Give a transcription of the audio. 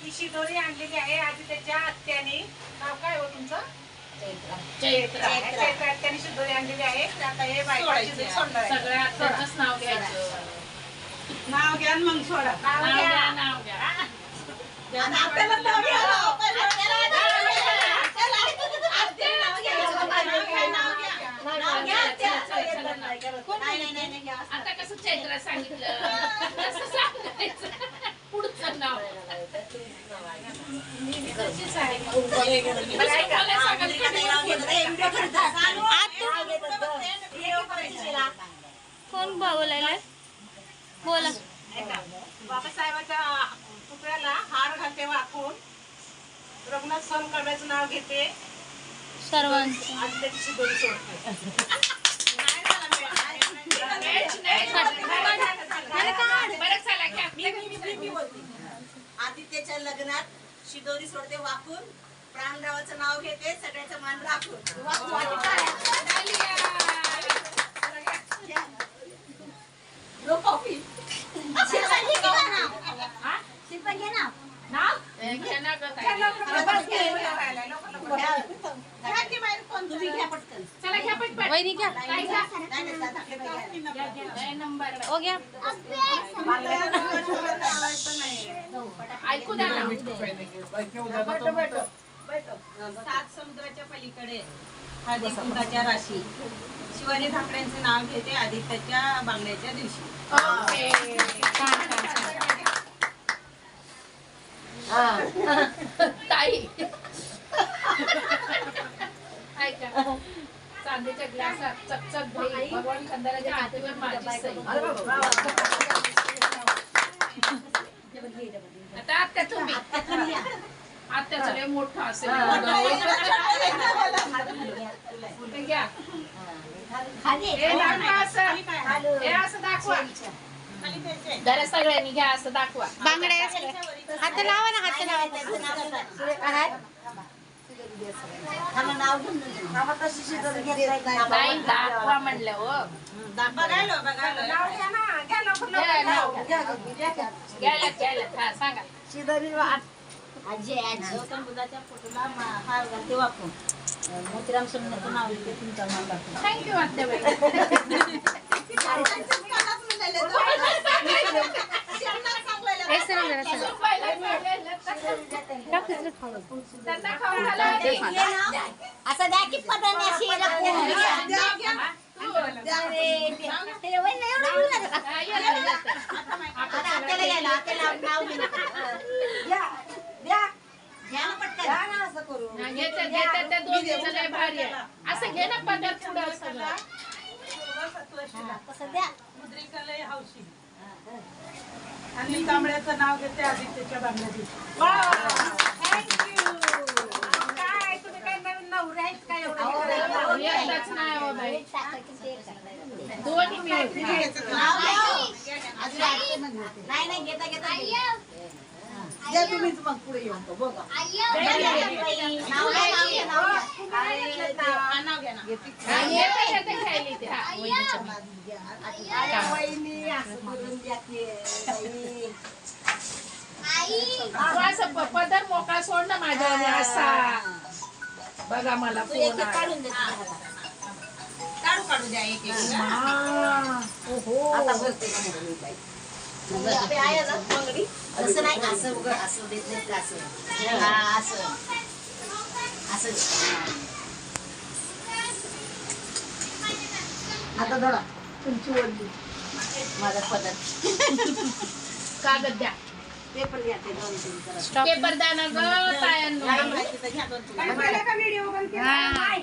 ही शिदोरी आणलेली आहे आधी त्याच्या आत्याने नाव काय हो तुमचं चैत्र चैत्र आत्याने शिदोरी आणलेली आहे तर आता हे बायका शिदोरी सोडणार आहे. सगळ्या आत्याचंच नाव घ्यायचं नाव घ्या आणि मग सोडा नाव नाव घ्या घ्या नाव घ्या आपल्याला नाव घ्या नाव. नाव घ्या चला, चला, चला, नाव. आता कसं चैत्र सांगितलं पुढचं नाव तशीच आहे मग. कसं मला सांगायचं? कोण बोलायला बोला बाबासाहेबाच्या पुतळ्याला हार घालते वाकून रघुनाथ नाव घेते सर्वांचं आणि त्याची शिदोरी सोडते. आदित्यच्या लग्नात शिदोरी सोडते वाकून प्राणरावाचं नाव घेते सगळ्याचं मान राखून हे ना गं ताई. तुम्ही घ्या पटकन चला घ्या पटपट वहिनी घ्या ताई घ्या. ऐकू द्या ना. सात समुद्राच्या पलीकडे हळदी कुंकाच्या राशी. शिवाजी ठाकरेंचे नाव घेते आदित्याच्या बांगड्याच्या दिवशी. ताई. ऐका. चांदीच्या ग्लासात चकचक दही. भगवान खंदाराच्या हातीवर माझी सही आता आत्याचं लय मोठं असेल. ते घ्या. हे दाखवा असं. हे असं दाखवा. जरा सगळ्यांनी घ्या असं दाखवा. बांगड्या हात लावा ना हात लावा. दाखवा म्हणलं हो. बघायला बघायला. आजी आजी गौतम बुद्धाच्या फोटोला हार घालते मोतीराम नाव तुमचं नाव थँक्यू असं द्या की पदाने हा, घेतात, घेतात, त्या दोघीचं लय भारी आहे. असं घे ना पदर पुढं सगळं. मुद्रिकालय हौशी आणि तांबड्याचं नाव घेते आदित्यच्या बांगलादेश काय तुम्ही काय नवीन नवरे आहेत काय एवढं? एकदाच नाही हो बाई. दोन्ही मिळून. नाही नाही घेता घेता द्या तुम्हीच मग पुढे येऊन तो बघा नाव घ्या नाव घ्या नाव घ्या नाव घ्या ना हा, येतं, येतं घ्यायला इथे. हा, वहिनीच्या मागे. वहिनी असं करून द्या की बाई. तू असं प- पदर मोकळा सोड ना माझ्या असा बघा मला तू एक फोन एक आला. काढून दे काढू काढू द्या एक एक हा. ओहो. आता बोलते असं नाही असं उघड असं देत नाही असं? हा असं. असं. आता धरा. तुमची वडली माझा पदर. कागद द्या. पेपर घ्या ते दोन तीन करा. पेपर द्या ना ग व्हिडिओ हा.